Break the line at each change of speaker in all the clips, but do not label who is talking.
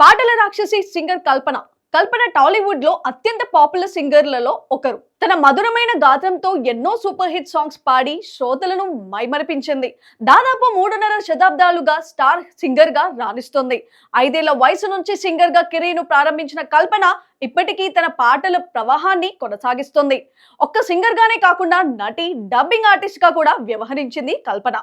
పాటల రాక్షసి సింగర్ కల్పన. కల్పన టాలీవుడ్లో అత్యంత పాపులర్ సింగర్లలో ఒకరు. తన మధురమైన గాత్రంతో ఎన్నో సూపర్ హిట్ సాంగ్స్ పాడి శ్రోతలను మైమరిపించింది. దాదాపు మూడున్నర శతాబ్దాలుగా స్టార్ సింగర్గా రాణిస్తుంది. ఐదేళ్ళ వయసు నుంచి సింగర్గా కెరీర్ను ప్రారంభించిన కల్పన ఇప్పటికీ తన పాటల ప్రవాహాన్ని కొనసాగిస్తుంది. ఒక్క సింగర్ గానే కాకుండా నటి డబ్బింగ్ ఆర్టిస్ట్గా కూడా వ్యవహరించింది కల్పన.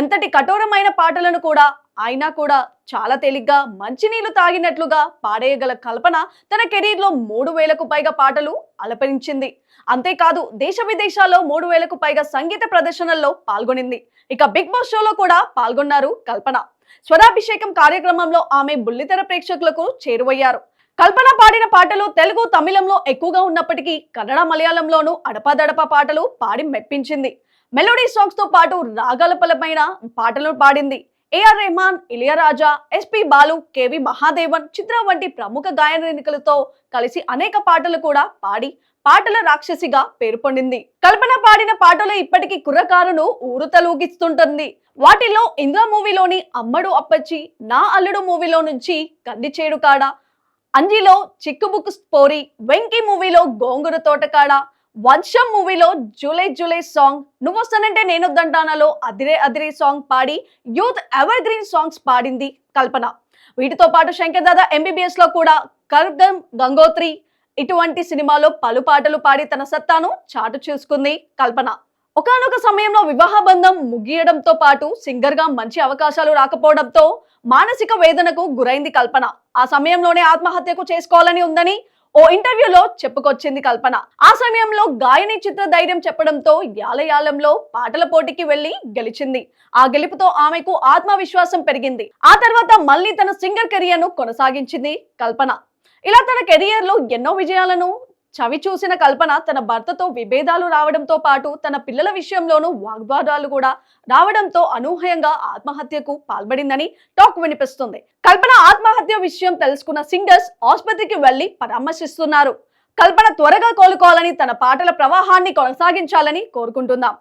ఎంతటి కఠోరమైన పాటలను కూడా అయినా కూడా చాలా తేలిగ్గా మంచినీళ్ళు తాగినట్లుగా పాడేయగల కల్పన తన కెరీర్లో మూడు వేలకు పైగా పాటలు అలపరించింది. అంతేకాదు దేశ విదేశాల్లో మూడు వేలకు పైగా సంగీత ప్రదర్శనల్లో పాల్గొనింది. ఇక బిగ్ బాస్ షోలో కూడా పాల్గొన్నారు కల్పన. స్వరాభిషేకం కార్యక్రమంలో ఆమె బుల్లితెర ప్రేక్షకులకు చేరువయ్యారు. కల్పన పాడిన పాటలు తెలుగు తమిళంలో ఎక్కువగా ఉన్నప్పటికీ కన్నడ మలయాళంలోనూ అడపాదడపా పాటలు పాడి మెప్పించింది. మెలోడీ సాంగ్స్తో పాటు రాగాలపలమైన పాటలు పాడింది. AR Rahman Ilaiyaraaja SP Balu KV Mahadevan Chitra వంటి ప్రముఖ గాయనికులతో కలిసి అనేక పాటలు కూడా పాడి పాటల రాక్షసిగా పేరు పొందింది. కల్పన పాడిన పాటలు ఇప్పటికీ కుర్రకారును ఊరుతలూగిస్తుంటుంది వాటిలో ఇంద్ర మూవీలోని అమ్మడు అప్పచ్చి నా అల్లుడు మూవీలో నుంచి కందిచేడు కాడ అంజిలో చిక్కుబుక్కు స్పోరి వెంకీ మూవీలో గోంగూర తోటకాడ వంశం మూవీలో జూలై జూలై సాంగ్ నువ్వు వస్తానంటే నేను నేనొద్దంటానాలో అదిరే అదిరే సాంగ్ పాడి యూత్ ఎవర్ గ్రీన్ సాంగ్స్ పాడింది కల్పన. వీటితో పాటు శంకర్ దాదా ఎంబీబీఎస్లో కూడా కర్గం గంగోత్రి ఇటువంటి సినిమాలో పలు పాటలు పాడి తన సత్తాను చాటు చేసుకుంది కల్పన. ఒకానొక సమయంలో వివాహ బంధం ముగియడంతో పాటు సింగర్గా మంచి అవకాశాలు రాకపోవడంతో మానసిక వేదనకు గురైంది కల్పన. ఆ సమయంలోనే ఆత్మహత్యకు చేసుకోవాలని ఉందని ఓ ఇంటర్వ్యూలో చెప్పుకొచ్చింది కల్పన. ఆ సమయంలో గాయని చిత్ర ధైర్యం చెప్పడంతో యాలయాలంలో పాటల పోటీకి వెళ్ళి గెలిచింది. ఆ గెలుపుతో ఆమెకు ఆత్మవిశ్వాసం పెరిగింది. ఆ తర్వాత మళ్ళీ తన సింగర్ కెరియర్ను కొనసాగించింది కల్పన. ఇలా తన కెరియర్లో ఎన్నో విజయాలను చవి చూసిన కల్పన తన భర్తతో విభేదాలు రావడంతో పాటు తన పిల్లల విషయంలోనూ వాగ్వాదాలు కూడా రావడంతో అనూహ్యంగా ఆత్మహత్యకు పాల్పడిందని టాక్ వినిపిస్తుంది. కల్పన ఆత్మహత్య విషయం తెలుసుకున్న సింగర్స్ ఆసుపత్రికి వెళ్ళి పరామర్శిస్తున్నారు. కల్పన త్వరగా కోలుకోవాలని తన పాటల ప్రవాహాన్ని కొనసాగించాలని కోరుకుంటున్నాం.